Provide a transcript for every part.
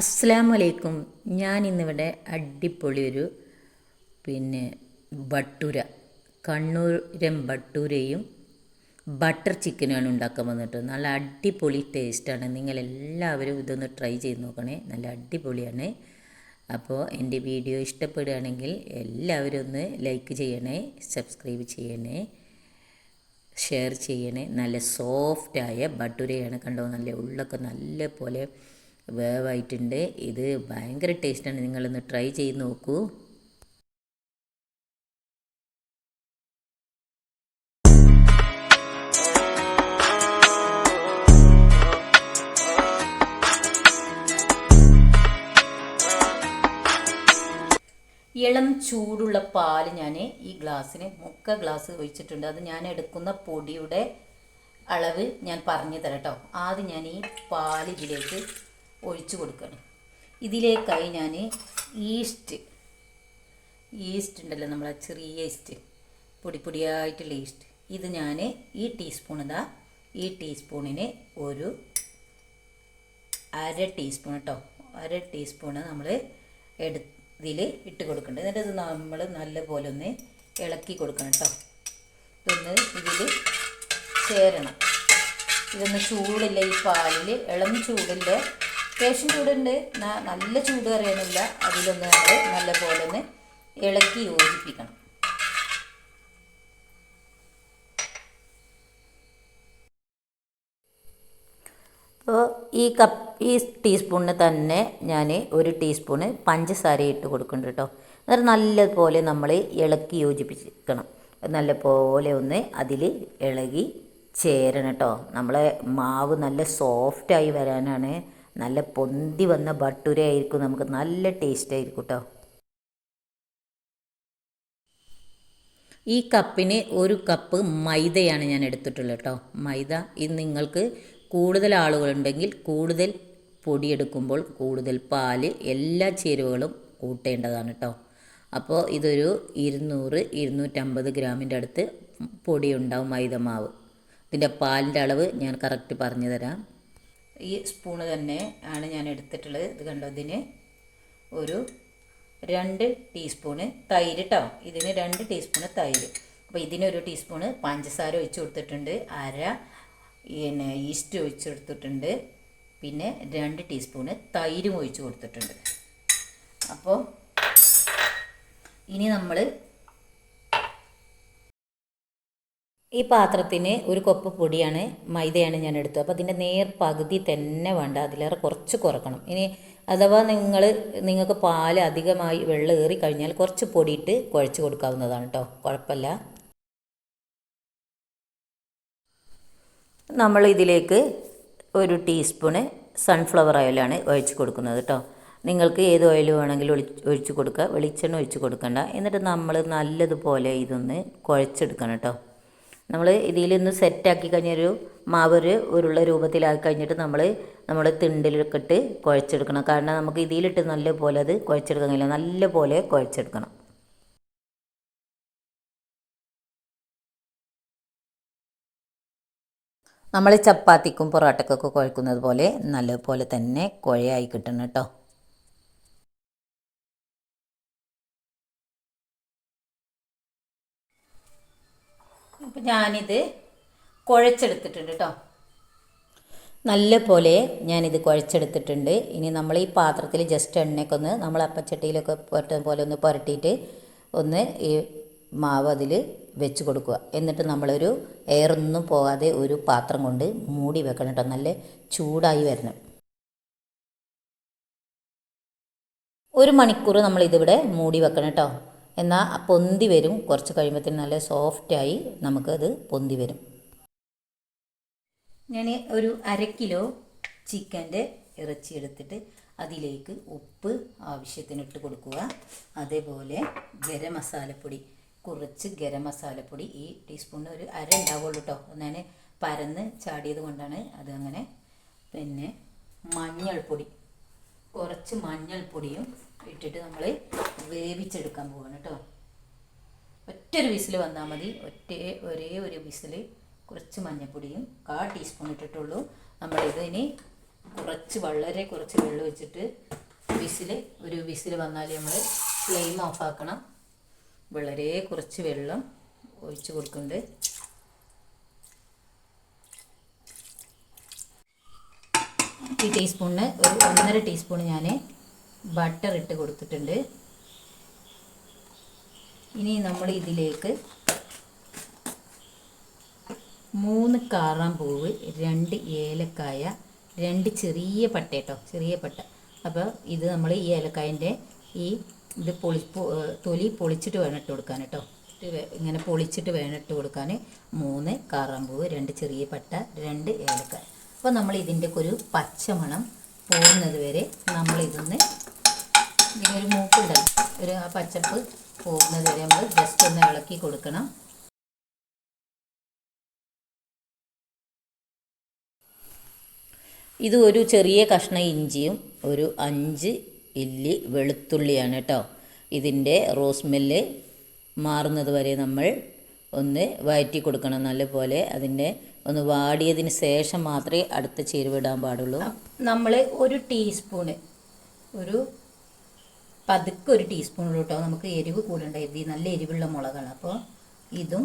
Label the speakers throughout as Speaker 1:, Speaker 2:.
Speaker 1: അസ്സലാമു അലൈക്കും ഞാൻ ഇന്നിവിടെ അടിപൊളി ഒരു പിന്നെ ബട്ടൂര കണ്ണൂരൻ ബട്ടൂരയും ബട്ടർ ചിക്കനുമാണ് ഉണ്ടാക്കാൻ വന്നിട്ട്. നല്ല അടിപൊളി ടേസ്റ്റാണ്. നിങ്ങളെല്ലാവരും ഇതൊന്ന് ട്രൈ ചെയ്ത് നോക്കണേ. നല്ല അടിപൊളിയാണ്. അപ്പോൾ എന്റെ വീഡിയോ ഇഷ്ടപ്പെടുകയാണെങ്കിൽ എല്ലാവരും ഒന്ന് ലൈക്ക് ചെയ്യണേ സബ്സ്ക്രൈബ് ചെയ്യണേ ഷെയർ ചെയ്യണേ. നല്ല സോഫ്റ്റായ ബട്ടൂരയാണ് കണ്ടോ? നല്ല ഉള്ളൊക്കെ നല്ല പോലെ വേവായിട്ടുണ്ട്. ഇത് ഭയങ്കര ടേസ്റ്റാണ്. നിങ്ങളൊന്ന് ട്രൈ ചെയ്ത് നോക്കൂ. ഇളം ചൂടുള്ള പാൽ ഞാൻ ഈ ഗ്ലാസ്സിന് മുക്ക ഗ്ലാസ് ഒഴിച്ചിട്ടുണ്ട്. അത് ഞാൻ എടുക്കുന്ന പൊടിയുടെ അളവ് ഞാൻ പറഞ്ഞു തരാം കേട്ടോ. ആദ്യം ഞാൻ ഈ പാൽ ഇതിലേക്ക് ഒഴിച്ചു കൊടുക്കണം. ഇതിലേക്കായി ഞാൻ ഈസ്റ്റ് ഈസ്റ്റ് ഉണ്ടല്ലോ നമ്മളെ ചെറിയ ഈസ്റ്റ് പൊടി പൊടിയായിട്ടുള്ള ഈസ്റ്റ്. ഇത് ഞാൻ ഈ ടീസ്പൂൺ ഇതാ ഈ ടീസ്പൂണിന് ഒരു അര ടീസ്പൂൺ കേട്ടോ അര ടീസ്പൂണ് നമ്മൾ എടു ഇതിൽ ഇട്ട് കൊടുക്കണ്ട. എന്നിട്ട് ഇത് നമ്മൾ നല്ലപോലെ ഒന്ന് ഇളക്കി കൊടുക്കണം കേട്ടോ ഇതൊന്ന് ഇതിൽ ചേരണം. ഇതൊന്ന് ചൂടില്ല ഈ പാലിൽ ഇളം ചൂടില്ല അത്യാവശ്യം ചൂടുണ്ട്. നല്ല ചൂട് അറിയാനില്ല. അതിലൊന്ന് നമ്മൾ നല്ല പോലെ ഒന്ന് ഇളക്കി യോജിപ്പിക്കണം. അപ്പോൾ ഈ കപ്പ് ഈ ടീസ്പൂണിന് തന്നെ ഞാൻ ഒരു ടീസ്പൂണ് പഞ്ചസാര ഇട്ട് കൊടുക്കുന്നുണ്ട് കേട്ടോ. എന്നിട്ട് നല്ലപോലെ നമ്മൾ ഇളക്കി യോജിപ്പിക്കണം. നല്ലപോലെ ഒന്ന് അതിൽ ഇളകി ചേരണം കേട്ടോ. നമ്മളെ മാവ് നല്ല സോഫ്റ്റായി വരാനാണ് നല്ല പൊന്തി വന്ന ബട്ടൂര ആയിരിക്കും. നമുക്ക് നല്ല ടേസ്റ്റ് ആയിരിക്കും കേട്ടോ ഈ കപ്പിന് ഒരു കപ്പ് മൈദയാണ് ഞാൻ എടുത്തിട്ടുള്ളത് കേട്ടോ മൈദ ഇത് നിങ്ങൾക്ക് കൂടുതൽ ആളുകളുണ്ടെങ്കിൽ കൂടുതൽ പൊടിയെടുക്കുമ്പോൾ കൂടുതൽ പാൽ എല്ലാ ചേരുവകളും കൂട്ടേണ്ടതാണ് കേട്ടോ അപ്പോൾ ഇതൊരു ഇരുന്നൂറ് ഇരുന്നൂറ്റമ്പത് ഗ്രാമിന്റെ അടുത്ത് പൊടിയുണ്ടാവും മൈദ മാവ്. ഇതിന്റെ പാലിന്റെ അളവ് ഞാൻ കറക്റ്റ് പറഞ്ഞു തരാം ഈ സ്പൂണ് തന്നെ ആണ് ഞാൻ എടുത്തിട്ടുള്ളത്. ഇത് കണ്ടോ? ഇതിന് ഒരു രണ്ട് ടീസ്പൂണ് തൈര് കേട്ടോ ഇതിന് രണ്ട് ടീസ്പൂണ് തൈര്. അപ്പോൾ ഇതിനൊരു ടീസ്പൂണ് പഞ്ചസാര ഒഴിച്ച് കൊടുത്തിട്ടുണ്ട്. അര പിന്നെ ഈസ്റ്റ് ഒഴിച്ച് കൊടുത്തിട്ടുണ്ട്. പിന്നെ രണ്ട് ടീസ്പൂണ് തൈരും ഒഴിച്ച് കൊടുത്തിട്ടുണ്ട്. അപ്പോൾ ഇനി നമ്മൾ ഈ പാത്രത്തിന് ഒരു കൊപ്പ് പൊടിയാണ് മൈദയാണ് ഞാൻ എടുത്തത്. അപ്പോൾ അതിന്റെ നേർ പകുതി തന്നെ വേണ്ട അതിലേറെ കുറച്ച് കുറക്കണം. ഇനി അഥവാ നിങ്ങൾ നിങ്ങൾക്ക് പാൽ അധികമായി വെള്ളം ഏറി കഴിഞ്ഞാൽ കുറച്ച് പൊടിയിട്ട് കുഴച്ച് കൊടുക്കാവുന്നതാണ് കേട്ടോ കുഴപ്പമില്ല. നമ്മൾ ഇതിലേക്ക് ഒരു ടീസ്പൂണ് സൺഫ്ലവർ ഓയിലാണ് ഒഴിച്ച് കൊടുക്കുന്നത് കേട്ടോ നിങ്ങൾക്ക് ഏത് ഓയിൽ വേണമെങ്കിലും ഒളി ഒഴിച്ച് കൊടുക്കുക വെളിച്ചെണ്ണ ഒഴിച്ച് കൊടുക്കണ്ട. എന്നിട്ട് നമ്മൾ നല്ലതുപോലെ ഇതൊന്ന് കുഴച്ചെടുക്കണം കേട്ടോ നമ്മൾ ഇതിലൊന്ന് സെറ്റാക്കി കഴിഞ്ഞൊരു മാവൊരു ഉരുള രൂപത്തിലാക്കി കഴിഞ്ഞിട്ട് നമ്മൾ നമ്മുടെ തിണ്ടിലൊക്കെ ഇട്ട് കുഴച്ചെടുക്കണം. കാരണം നമുക്ക് ഇതിലിട്ട് നല്ലപോലെ അത് കുഴച്ചെടുക്കാൻ കഴിയില്ല. നല്ലപോലെ കുഴച്ചെടുക്കണം. നമ്മൾ ചപ്പാത്തിക്കും പൊറോട്ടക്കൊക്കെ കുഴക്കുന്നത് പോലെ നല്ലപോലെ തന്നെ കുഴയായി കിട്ടണം കേട്ടോ. അപ്പം ഞാനിത് കുഴച്ചെടുത്തിട്ടുണ്ട് കേട്ടോ നല്ല പോലെ ഞാനിത് കുഴച്ചെടുത്തിട്ടുണ്ട്. ഇനി നമ്മൾ ഈ പാത്രത്തിൽ ജസ്റ്റ് എണ്ണയൊക്കെ ഒന്ന് നമ്മൾ അപ്പച്ചട്ടിയിലൊക്കെ പുരട്ടുന്ന പോലെ ഒന്ന് പുരട്ടിയിട്ട് ഒന്ന് ഈ മാവ് അതിൽ വെച്ച് കൊടുക്കുക. എന്നിട്ട് നമ്മളൊരു എയറൊന്നും പോകാതെ ഒരു പാത്രം കൊണ്ട് മൂടി വെക്കണം കേട്ടോ നല്ല ചൂടായി വരണം. ഒരു മണിക്കൂർ നമ്മൾ ഇതിവിടെ മൂടി വെക്കണം കേട്ടോ എന്നാൽ പൊന്തി വരും. കുറച്ച് കഴിയുമ്പോഴത്തേന് നല്ല സോഫ്റ്റായി നമുക്കത് പൊന്തി വരും. ഞാൻ ഒരു അര കിലോ ചിക്കന്റെ ഇറച്ചി എടുത്തിട്ട് അതിലേക്ക് ഉപ്പ് ആവശ്യത്തിന് ഇട്ട് കൊടുക്കുക. അതേപോലെ ഗരം മസാലപ്പൊടി കുറച്ച് ഗരം മസാലപ്പൊടി ഈ ടീസ്പൂണിന് ഒരു അര ഉണ്ടാവുള്ളൂ കേട്ടോ ഞാൻ പരന്ന് ചാടിയത് കൊണ്ടാണ് അതങ്ങനെ പിന്നെ മഞ്ഞൾപ്പൊടി കുറച്ച് മഞ്ഞൾപ്പൊടിയും ഇട്ടിട്ട് നമ്മൾ വേവിച്ചെടുക്കാൻ പോവാണ് കേട്ടോ. ഒറ്റൊരു വിസിൽ വന്നാൽ മതി. ഒറ്റ ഒരേ ഒരു വിസിൽ കുറച്ച് മഞ്ഞൾപ്പൊടിയും കാ ടീസ്പൂൺ ഇട്ടിട്ടുള്ളൂ. നമ്മളിത് ഇനി കുറച്ച് വളരെ കുറച്ച് വെള്ളം വെച്ചിട്ട് വിസിൽ ഒരു വിസിൽ വന്നാൽ നമ്മൾ ഫ്ലെയിം ഓഫാക്കണം. വളരെ കുറച്ച് വെള്ളം ഒഴിച്ച് കൊടുക്കുന്നുണ്ട്. ഈ ടീസ്പൂണിന് ഒരു ഒന്നര ടീസ്പൂൺ ഞാൻ ബട്ടർ ഇട്ട് കൊടുത്തിട്ടുണ്ട്. ഇനി നമ്മൾ ഇതിലേക്ക് മൂന്ന് കാറാമ്പൂവ് രണ്ട് ഏലക്കായ രണ്ട് ചെറിയ പട്ട കേട്ടോ ചെറിയ പട്ട. അപ്പോൾ ഇത് നമ്മൾ ഈ ഏലക്കായന്റെ ഈ ഇത് പൊളി തൊലി പൊളിച്ചിട്ട് വേണം ഇട്ട് കൊടുക്കാൻ കേട്ടോ ഇങ്ങനെ പൊളിച്ചിട്ട് വേണം ഇട്ട് കൊടുക്കാൻ മൂന്ന് കാറാമ്പൂവ് രണ്ട് ചെറിയ പട്ട രണ്ട് ഏലക്കായ. അപ്പോൾ നമ്മൾ ഇതിന്റെ ഒരു പച്ചമണം പോകുന്നത് വരെ നമ്മൾ ഇതൊന്ന് ഒരു മൂപ്പുണ്ടല്ലോ ഒരു ആ പച്ചപ്പ് പോകുന്നത് വരെ നമ്മൾ ജസ്റ്റ് ഒന്ന് ഇളക്കി കൊടുക്കണം. ഇത് ഒരു ചെറിയ കഷ്ണം ഇഞ്ചിയും ഒരു അഞ്ച് ഇല്ലി വെളുത്തുള്ളിയാണ് കേട്ടോ ഇതിന്റെ റോസ്മെല്ല് മാറുന്നത് വരെ നമ്മൾ ഒന്ന് വയറ്റി കൊടുക്കണം. നല്ലപോലെ അതിന്റെ ഒന്ന് വാടിയതിന് ശേഷം മാത്രമേ അടുത്ത ചേരുവിടാൻ പാടുള്ളൂ. നമ്മൾ ഒരു ടീസ്പൂണ് ഒരു പതുക്കെ ഒരു ടീസ്പൂൺ കേട്ടോ നമുക്ക് എരിവ് കൂടണ്ട ഇത് നല്ല എരിവുള്ള മുളകാണ്. അപ്പോൾ ഇതും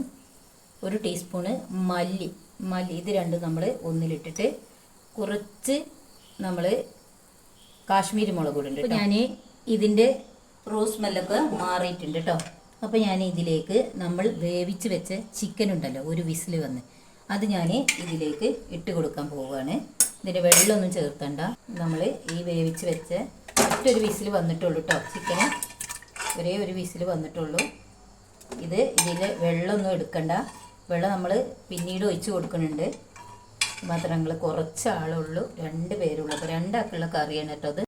Speaker 1: ഒരു ടീസ്പൂണ് മല്ലി മല്ലി ഇത് രണ്ടും നമ്മൾ ഒന്നിലിട്ടിട്ട് കുറച്ച് നമ്മൾ കാശ്മീരി മുളക് കൂടെ ഉണ്ട് ഞാൻ ഇതിന്റെ റോസ് മെല്ലൊക്കെ മാറിയിട്ടുണ്ട് കേട്ടോ. അപ്പോൾ ഞാൻ ഇതിലേക്ക് നമ്മൾ വേവിച്ച് വെച്ച ചിക്കൻ ഉണ്ടല്ലോ ഒരു വിസിൽ വന്ന് അത് ഞാൻ ഇതിലേക്ക് ഇട്ട് കൊടുക്കാൻ പോവുകയാണ് ഇതിന്റെ വെള്ളമൊന്നും ചേർത്തണ്ട നമ്മൾ ഈ വേവിച്ച് വെച്ച ഒറ്റൊരു വിസിൽ വന്നിട്ടുള്ളൂ കേട്ടോ ചിക്കന് ഒരേ ഒരു വിസിൽ വന്നിട്ടുള്ളൂ. ഇത് ഇതിൽ വെള്ളമൊന്നും എടുക്കണ്ട. വെള്ളം നമ്മൾ പിന്നീട് ഒഴിച്ച് കൊടുക്കുന്നുണ്ട്. മാത്രം ഞങ്ങൾ കുറച്ച് ആളുള്ളൂ രണ്ട് പേരുള്ളൂ. അപ്പോൾ രണ്ടാൾക്കുള്ള കറിയാണ് കേട്ടോ അത്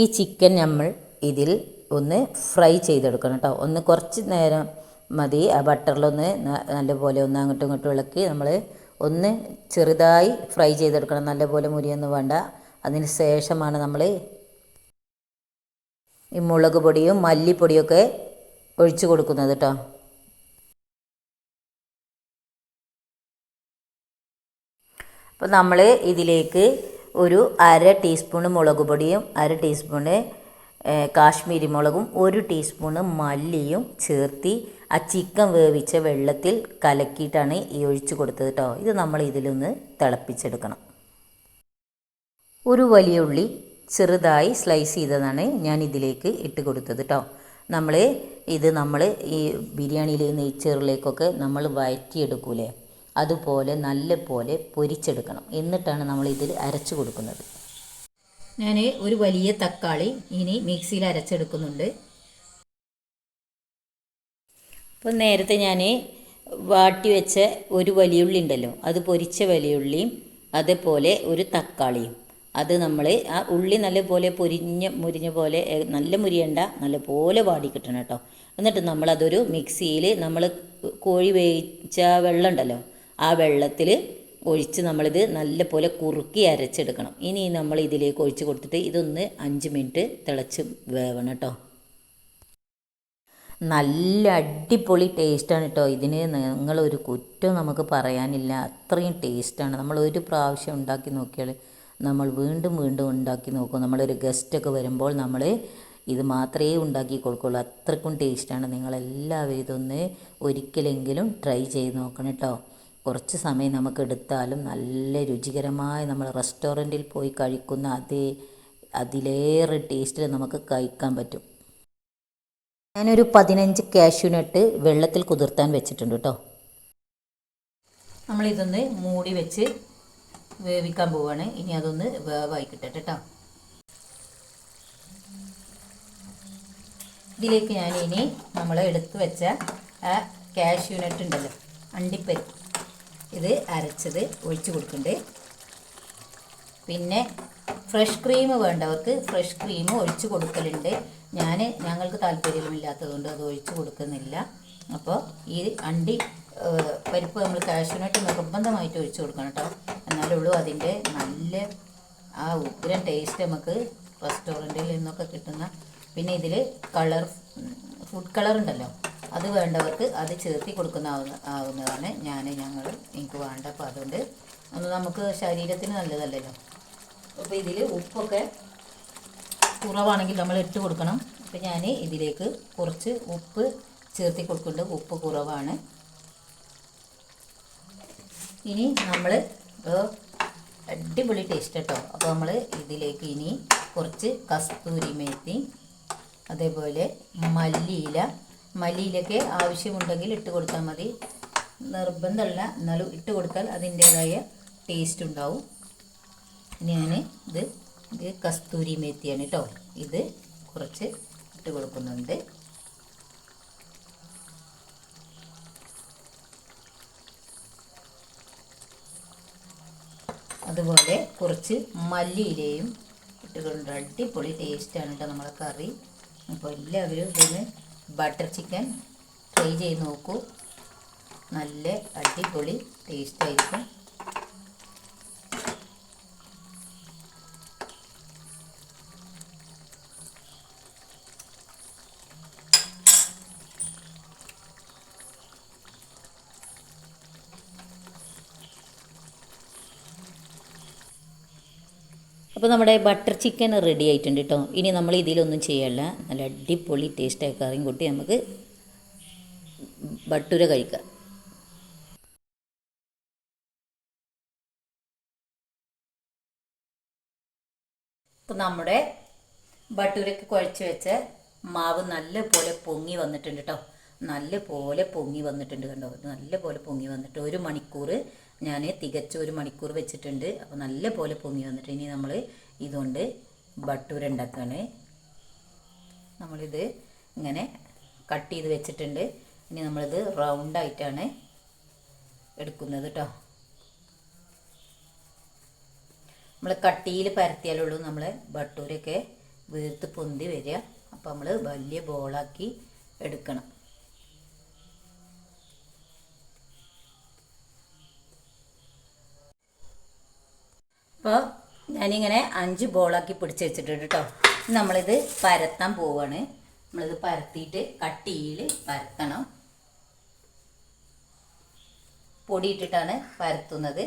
Speaker 1: ഈ ചിക്കൻ നമ്മൾ ഇതിൽ ഒന്ന് ഫ്രൈ ചെയ്തെടുക്കണം കേട്ടോ ഒന്ന് കുറച്ച് നേരം മതി. ആ ബട്ടറിലൊന്ന് നല്ലപോലെ ഒന്ന് അങ്ങോട്ടും ഇങ്ങോട്ടും ഇളക്കി നമ്മൾ ഒന്ന് ചെറുതായി ഫ്രൈ ചെയ്തെടുക്കണം. നല്ലപോലെ മുരിയൊന്നും വേണ്ട. അതിന് ശേഷമാണ് നമ്മൾ ഈ മുളക് പൊടിയും മല്ലിപ്പൊടിയൊക്കെ ഒഴിച്ചു കൊടുക്കുന്നത് കേട്ടോ അപ്പോൾ നമ്മൾ ഇതിലേക്ക് ഒരു അര ടീസ്പൂണ് മുളക് പൊടിയും അര ടീസ്പൂണ് കാശ്മീരി മുളകും ഒരു ടീസ്പൂണ് മല്ലിയും ചേർത്തി ആ ചിക്കൻ വേവിച്ച വെള്ളത്തിൽ കലക്കിയിട്ടാണ് ഈ ഒഴിച്ചു കൊടുത്തത് കേട്ടോ ഇത് നമ്മൾ ഇതിലൊന്ന് തിളപ്പിച്ചെടുക്കണം. ഒരു വലിയ ഉള്ളി ചെറുതായി സ്ലൈസ് ചെയ്തതാണ് ഞാൻ ഇതിലേക്ക് ഇട്ട് കൊടുത്തത് കേട്ടോ നമ്മൾ ഇത് നമ്മൾ ഈ ബിരിയാണിയിലെ നെയ്ച്ചോറിലേക്കൊക്കെ നമ്മൾ വഴറ്റിയെടുക്കൂലേ? അതുപോലെ നല്ല പോലെ പൊരിച്ചെടുക്കണം. എന്നിട്ടാണ് നമ്മൾ ഇതിൽ അരച്ചു കൊടുക്കുന്നത്. ഞാൻ ഒരു വലിയ തക്കാളി ഇനി മിക്സിയിൽ അരച്ചെടുക്കുന്നുണ്ട്. അപ്പോൾ നേരത്തെ ഞാൻ വാട്ടി വെച്ച ഒരു വലിയുള്ളി ഉണ്ടല്ലോ? അത് പൊരിച്ച വലിയുള്ളിയും അതേപോലെ ഒരു തക്കാളിയും. അത് നമ്മൾ ആ ഉള്ളി നല്ലപോലെ പൊരിഞ്ഞ മുരിഞ്ഞ പോലെ നല്ല മുരിയണ്ട നല്ലപോലെ വാടി കിട്ടണം കേട്ടോ എന്നിട്ട് നമ്മളതൊരു മിക്സിയിൽ നമ്മൾ കോഴി വേവിച്ച വെള്ളം ഉണ്ടല്ലോ ആ വെള്ളത്തിൽ ഒഴിച്ച് നമ്മളിത് നല്ലപോലെ കുറുക്കി അരച്ചെടുക്കണം. ഇനി നമ്മൾ ഇതിലേക്ക് ഒഴിച്ച് കൊടുത്തിട്ട് ഇതൊന്ന് അഞ്ച് മിനിറ്റ് തിളച്ച് വേവണം കേട്ടോ നല്ല അടിപൊളി ടേസ്റ്റാണ് കേട്ടോ ഇതിന് നിങ്ങളൊരു കുറ്റം നമുക്ക് പറയാനില്ല. അത്രയും ടേസ്റ്റാണ്. നമ്മൾ ഒരു പ്രാവശ്യം ഉണ്ടാക്കി നോക്കിയാൽ നമ്മൾ വീണ്ടും വീണ്ടും ഉണ്ടാക്കി നോക്കും. നമ്മളൊരു ഗസ്റ്റൊക്കെ വരുമ്പോൾ നമ്മൾ ഇത് മാത്രമേ ഉണ്ടാക്കി കൊടുക്കുള്ളൂ. അത്രക്കും ടേസ്റ്റാണ് നിങ്ങളെല്ലാവരും ഇതൊന്ന് ഒരിക്കലെങ്കിലും ട്രൈ ചെയ്ത് നോക്കണം കേട്ടോ കുറച്ച് സമയം നമുക്ക് എടുത്താലും നല്ല രുചികരമായ നമ്മൾ റെസ്റ്റോറന്റിൽ പോയി കഴിക്കുന്ന അതേ അതിലേറെ ടേസ്റ്റിൽ നമുക്ക് കഴിക്കാൻ പറ്റും. ഞാനൊരു പതിനഞ്ച് കാഷ്യൂനട്ട് വെള്ളത്തിൽ കുതിർത്താൻ വെച്ചിട്ടുണ്ട് കേട്ടോ നമ്മളിതൊന്ന് മൂടി വെച്ച് വേവിക്കാൻ പോവാണ്. ഇനി അതൊന്ന് വേവായി കിട്ടട്ടെ കേട്ടോ. ഇതിലേക്ക് ഞാൻ ഇനി നമ്മൾ എടുത്തു വെച്ച ആ ക്യാഷ് യൂണിറ്റ് ഉണ്ടല്ലോ അണ്ടിപ്പരി. ഇത് അരച്ചത് ഒഴിച്ചു കൊടുക്കുന്നുണ്ട്. പിന്നെ ഫ്രഷ് ക്രീം വേണ്ടവർക്ക് ഫ്രഷ് ക്രീം ഒഴിച്ചു കൊടുക്കലുണ്ട്. ഞാൻ ഞങ്ങൾക്ക് താല്പര്യമില്ലാത്തതുകൊണ്ട് അത് ഒഴിച്ചു കൊടുക്കുന്നില്ല. അപ്പോൾ ഈ അണ്ടി പരിപ്പ് നമ്മൾ കാഷ്യൂനട്ട് നിർബന്ധമായിട്ട് ഒഴിച്ച് കൊടുക്കണം കേട്ടോ. എന്നാലേ ഉള്ളൂ അതിന്റെ നല്ല ആ ഉഗ്രൻ ടേസ്റ്റ് നമുക്ക് റെസ്റ്റോറന്റിൽ നിന്നൊക്കെ കിട്ടുന്ന പിന്നെ ഇതിൽ കളർ ഫുഡ് കളർ ഉണ്ടല്ലോ. അത് വേണ്ടവർക്ക് അത് ചേർത്തി കൊടുക്കുന്ന ആവുന്ന- ആവുന്നതാണ് ഞാൻ ഞങ്ങൾ എനിക്ക് വേണ്ട. അപ്പോൾ അതുകൊണ്ട് ഒന്ന് നമുക്ക് ശരീരത്തിന് നല്ലതല്ലല്ലോ. അപ്പോൾ ഇതിൽ ഉപ്പൊക്കെ കുറവാണെങ്കിൽ നമ്മൾ ഇട്ട് കൊടുക്കണം. അപ്പോൾ ഞാൻ ഇതിലേക്ക് കുറച്ച് ഉപ്പ് ചേർത്തി കൊടുക്കുന്നുണ്ട്. ഉപ്പ് കുറവാണ്. ഇനി നമ്മൾ അടിപൊളി ടേസ്റ്റ് കേട്ടോ അപ്പോൾ നമ്മൾ ഇതിലേക്ക് ഇനി കുറച്ച് കസ്തൂരി മേത്തി അതേപോലെ മല്ലിയില. മല്ലിയിലൊക്കെ ആവശ്യമുണ്ടെങ്കിൽ ഇട്ട് കൊടുത്താൽ മതി. നിർബന്ധമല്ല എന്നാലും ഇട്ട് കൊടുത്താൽ അതിന്റേതായ ടേസ്റ്റ് ഉണ്ടാവും. ഞാൻ ഇത് ഇത് കസ്തൂരി മേത്തിയാണ് കേട്ടോ ഇത് കുറച്ച് ഇട്ട് കൊടുക്കുന്നുണ്ട്. അതുപോലെ കുറച്ച് മല്ലിയിലയും ഇട്ടുകൊണ്ട് അടിപൊളി ടേസ്റ്റാണ് കേട്ടോ നമ്മളെ കറി. അപ്പോൾ എല്ലാവരും ഇതിന് ബട്ടർ ചിക്കൻ ട്രൈ ചെയ്ത് നോക്കൂ. നല്ല അടിപൊളി ടേസ്റ്റായിരിക്കും അപ്പോൾ നമ്മുടെ ബട്ടർ ചിക്കൻ റെഡി ആയിട്ടുണ്ട് കേട്ടോ ഇനി നമ്മൾ ഇതിലൊന്നും ചെയ്യല്ല. നല്ല അടിപൊളി ടേസ്റ്റായ കറിയും കൂട്ടി നമുക്ക് ബട്ടുര കഴിക്കാം. അപ്പോൾ നമ്മുടെ ബട്ടൂരയ്ക്ക് കുഴച്ച് വെച്ച് മാവ് നല്ലപോലെ പൊങ്ങി വന്നിട്ടുണ്ട് കേട്ടോ നല്ല പോലെ പൊങ്ങി വന്നിട്ടുണ്ട് കണ്ടോ? നല്ല പോലെ പൊങ്ങി വന്നിട്ട് ഒരു മണിക്കൂർ ഞാൻ തികച്ച ഒരു മണിക്കൂർ വെച്ചിട്ടുണ്ട്. അപ്പോൾ നല്ല പോലെ പൊങ്ങി വന്നിട്ട് ഇനി നമ്മൾ ഇതുകൊണ്ട് ബട്ടൂര ഉണ്ടാക്കുകയാണ് നമ്മളിത് ഇങ്ങനെ കട്ട് ചെയ്ത് വെച്ചിട്ടുണ്ട്. ഇനി നമ്മളിത് റൗണ്ടായിട്ടാണ് എടുക്കുന്നത് കേട്ടോ നമ്മൾ കട്ടിയിൽ പരത്തിയാലുള്ളൂ നമ്മൾ ബട്ടൂരൊക്കെ വീർത്ത് പൊന്തി വരിക. അപ്പോൾ നമ്മൾ വലിയ ബോളാക്കി എടുക്കണം. അപ്പോൾ ഞാനിങ്ങനെ അഞ്ച് ബോളാക്കി പിടിച്ച് വെച്ചിട്ടുണ്ട് കേട്ടോ നമ്മളിത് പരത്താൻ പോവാണ്. നമ്മളിത് പരത്തിയിട്ട് കട്ടിയിൽ പരത്തണം. പൊടിയിട്ടിട്ടാണ് പരത്തുന്നത്.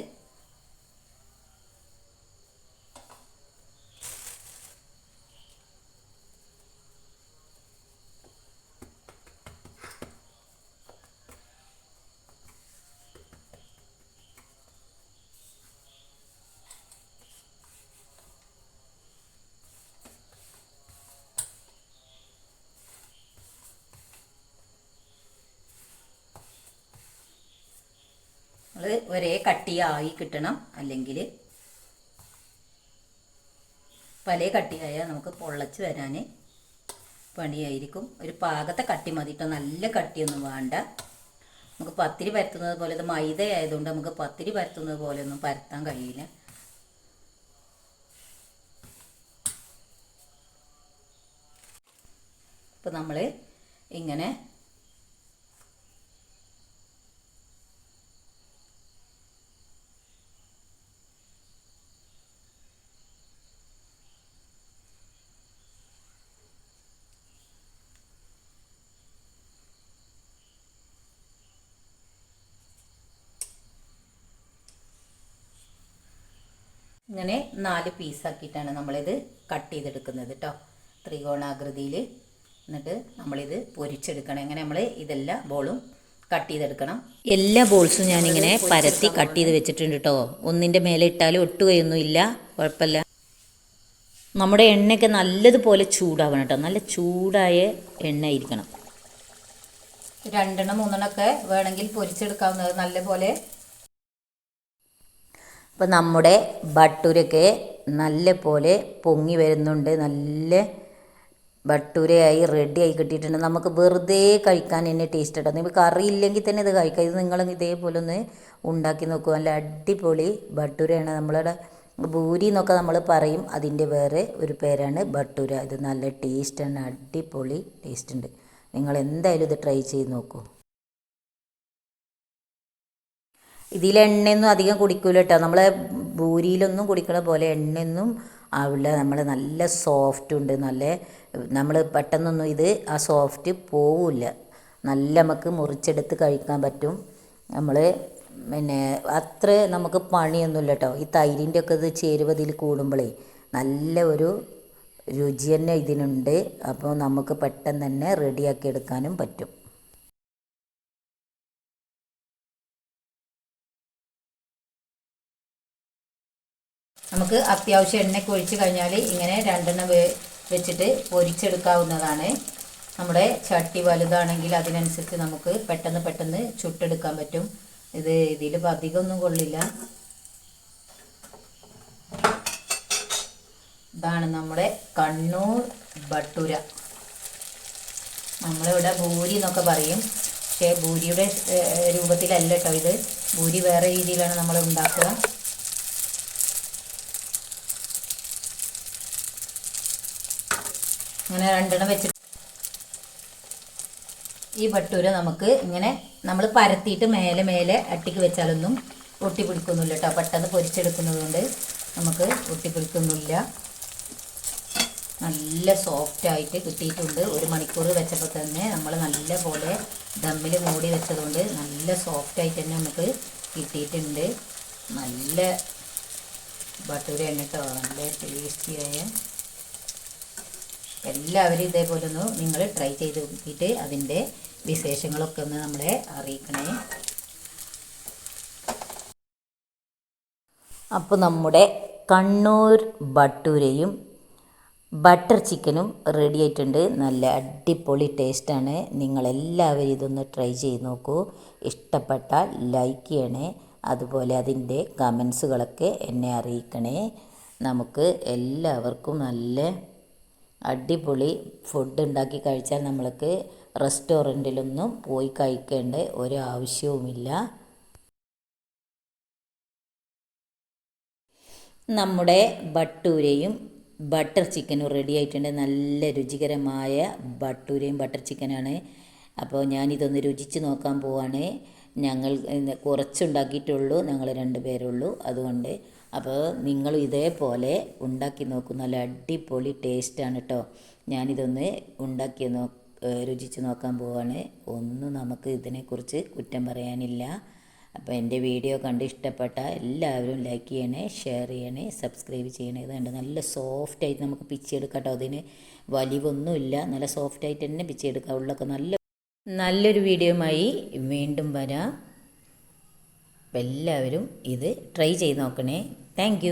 Speaker 1: നമ്മൾ ഒരേ കട്ടിയായി കിട്ടണം. അല്ലെങ്കിൽ പല കട്ടിയായാൽ നമുക്ക് പൊള്ളച്ച് വരാൻ പണിയായിരിക്കും. ഒരു പാകത്തെ കട്ടി മതി കേട്ടോ നല്ല കട്ടിയൊന്നും വേണ്ട. നമുക്ക് പത്തിരി പരത്തുന്നത് പോലെ ഇത് മൈദ ആയതുകൊണ്ട് നമുക്ക് പത്തിരി പരത്തുന്നത് പോലെ ഒന്നും പരത്താൻ കഴിയില്ല. ഇപ്പം നമ്മൾ ഇങ്ങനെ ഇങ്ങനെ നാല് പീസാക്കിയിട്ടാണ് നമ്മളിത് കട്ട് ചെയ്തെടുക്കുന്നത് കേട്ടോ ത്രികോണാകൃതിയിൽ എന്നിട്ട് നമ്മളിത് പൊരിച്ചെടുക്കണം. ഇങ്ങനെ നമ്മൾ ഇതെല്ലാം ബോളും കട്ട് ചെയ്തെടുക്കണം. എല്ലാ ബോൾസും ഞാനിങ്ങനെ പരത്തി കട്ട് ചെയ്ത് വെച്ചിട്ടുണ്ട് കേട്ടോ ഒന്നിന്റെ മേലെ ഇട്ടാലും ഒട്ടുകയൊന്നുമില്ല കുഴപ്പമില്ല. നമ്മുടെ എണ്ണയൊക്കെ നല്ലതുപോലെ ചൂടാവണം കേട്ടോ നല്ല ചൂടായ എണ്ണ ആയിരിക്കണം രണ്ടെണ്ണം മൂന്നെണ്ണമൊക്കെ വേണമെങ്കിൽ പൊരിച്ചെടുക്കാവുന്നത് നല്ലപോലെ അപ്പോൾ നമ്മുടെ ബട്ടൂരൊക്കെ നല്ല പോലെ പൊങ്ങി വരുന്നുണ്ട്. നല്ല ബട്ടൂരയായി റെഡിയായി കിട്ടിയിട്ടുണ്ട്. നമുക്ക് വെറുതെ കഴിക്കാൻ തന്നെ ടേസ്റ്റ് ഉണ്ടോ നിങ്ങൾക്ക് കറി ഇല്ലെങ്കിൽ തന്നെ ഇത് കഴിക്കാം. ഇത് നിങ്ങൾ ഇതേപോലെ ഒന്ന് ഉണ്ടാക്കി നോക്കുക നല്ല അടിപൊളി ബട്ടൂരയാണ്. നമ്മളുടെ ഭൂരി എന്നൊക്കെ നമ്മൾ പറയും. അതിന്റെ വേറെ ഒരു പേരാണ് ബട്ടൂര. ഇത് നല്ല ടേസ്റ്റാണ് അടിപൊളി ടേസ്റ്റ് ഉണ്ട്. നിങ്ങൾ എന്തായാലും ഇത് ട്രൈ ചെയ്ത് നോക്കൂ. ഇതിൽ എണ്ണയൊന്നും അധികം കുടിക്കൂല കേട്ടോ നമ്മൾ ഭൂരിയിലൊന്നും കുടിക്കണ പോലെ എണ്ണയൊന്നും ആവില്ല നമ്മൾ നല്ല സോഫ്റ്റ് ഉണ്ട്. നല്ല നമ്മൾ പെട്ടെന്നൊന്നും ഇത് ആ സോഫ്റ്റ് പോവില്ല. നല്ല നമുക്ക് മുറിച്ചെടുത്ത് കഴിക്കാൻ പറ്റും. നമ്മൾ പിന്നെ അത്ര നമുക്ക് പണിയൊന്നുമില്ല കേട്ടോ ഈ തൈരിന്റെ ഒക്കെ ഇത് ചേരുവതിൽ കൂടുമ്പോഴേ നല്ല ഒരു രുചി തന്നെ ഇതിനുണ്ട്. അപ്പോൾ നമുക്ക് പെട്ടെന്ന് തന്നെ റെഡിയാക്കി എടുക്കാനും പറ്റും. നമുക്ക് അത്യാവശ്യം എണ്ണയ്ക്ക് ഒഴിച്ച് കഴിഞ്ഞാൽ ഇങ്ങനെ രണ്ടെണ്ണം വെച്ചിട്ട് പൊരിച്ചെടുക്കാവുന്നതാണ്. നമ്മുടെ ചട്ടി വലുതാണെങ്കിൽ അതിനനുസരിച്ച് നമുക്ക് പെട്ടെന്ന് പെട്ടെന്ന് ചുട്ടെടുക്കാൻ പറ്റും. ഇത് ഇതിൽ അധികമൊന്നും കൊള്ളില്ല. ഇതാണ് നമ്മുടെ കണ്ണൂർ ബട്ടൂര. നമ്മളിവിടെ ഭൂരി എന്നൊക്കെ പറയും. പക്ഷേ ഭൂരിയുടെ രൂപത്തിലല്ല കേട്ടോ ഇത്. ഭൂരി വേറെ രീതിയിലാണ് നമ്മൾ ഉണ്ടാക്കുക. അങ്ങനെ രണ്ടെണ്ണം വെച്ചിട്ട് ഈ ഭട്ടൂര നമുക്ക് ഇങ്ങനെ നമ്മൾ പരത്തിയിട്ട് മേലെ മേലെ അട്ടിക്ക് വെച്ചാലൊന്നും ഒട്ടിപ്പിടിക്കൊന്നുമില്ല കേട്ടോ പെട്ടെന്ന് പൊരിച്ചെടുക്കുന്നതുകൊണ്ട് നമുക്ക് ഒട്ടിപ്പിടിക്കൊന്നുമില്ല. നല്ല സോഫ്റ്റ് ആയിട്ട് കിട്ടിയിട്ടുണ്ട്. ഒരു മണിക്കൂർ വെച്ചപ്പോൾ തന്നെ നമ്മൾ നല്ല പോലെ ദമ്മിൽ മൂടി വെച്ചതുകൊണ്ട് നല്ല സോഫ്റ്റ് ആയിട്ട് തന്നെ നമുക്ക് കിട്ടിയിട്ടുണ്ട്. നല്ല ഭട്ടൂരയാണ് കേട്ടോ നല്ല ടേസ്റ്റിയായ എല്ലാവരും ഇതേപോലെ ഒന്ന് നിങ്ങൾ ട്രൈ ചെയ്ത് നോക്കിയിട്ട് അതിന്റെ വിശേഷങ്ങളൊക്കെ ഒന്ന് നമ്മളെ അറിയിക്കണേ. അപ്പോൾ നമ്മുടെ കണ്ണൂർ ബട്ടൂരയും ബട്ടർ ചിക്കനും റെഡി ആയിട്ടുണ്ട്. നല്ല അടിപൊളി ടേസ്റ്റാണ് നിങ്ങളെല്ലാവരും ഇതൊന്ന് ട്രൈ ചെയ്ത് നോക്കൂ. ഇഷ്ടപ്പെട്ടാൽ ലൈക്ക് ചെയ്യണേ. അതുപോലെ അതിന്റെ കമൻസുകളൊക്കെ എന്നെ അറിയിക്കണേ. നമുക്ക് എല്ലാവർക്കും നല്ല അടിപൊളി ഫുഡ് ഉണ്ടാക്കി കഴിച്ചാൽ നമ്മൾക്ക് റെസ്റ്റോറന്റിലൊന്നും പോയി കഴിക്കേണ്ട ഒരു ആവശ്യവുമില്ല. നമ്മുടെ ബട്ടൂരയും ബട്ടർ ചിക്കനും റെഡി ആയിട്ടുണ്ട്. നല്ല രുചികരമായ ബട്ടൂരയും ബട്ടർ ചിക്കനാണ്. അപ്പോൾ ഞാനിതൊന്ന് രുചിച്ച് നോക്കാൻ പോവാണ്. ഞങ്ങൾ കുറച്ചുണ്ടാക്കിയിട്ടുള്ളൂ. ഞങ്ങൾ രണ്ട് പേരുള്ളൂ അതുകൊണ്ട് അപ്പോൾ നിങ്ങൾ ഇതേപോലെ ഉണ്ടാക്കി നോക്കും. നല്ല അടിപൊളി ടേസ്റ്റാണ് കേട്ടോ ഞാനിതൊന്ന് ഉണ്ടാക്കി നോ രുചിച്ച് നോക്കാൻ പോവാണ്. ഒന്നും നമുക്ക് ഇതിനെക്കുറിച്ച് കുറ്റം പറയാനില്ല. അപ്പോൾ എന്റെ വീഡിയോ കണ്ട് ഇഷ്ടപ്പെട്ട എല്ലാവരും ലൈക്ക് ചെയ്യണേ ഷെയർ ചെയ്യണേ സബ്സ്ക്രൈബ് ചെയ്യണേ. ഇത് കണ്ട് നല്ല സോഫ്റ്റ് ആയിട്ട് നമുക്ക് പിച്ചെടുക്കാം കേട്ടോ അതിന് വലിവൊന്നുമില്ല. നല്ല സോഫ്റ്റ് ആയിട്ട് തന്നെ പിച്ചെടുക്കാം ഉള്ളൊക്കെ നല്ല നല്ലൊരു വീഡിയോയുമായി വീണ്ടും വരാം. അപ്പോൾ എല്ലാവരും ഇത് ട്രൈ ചെയ്ത് നോക്കണേ. താങ്ക്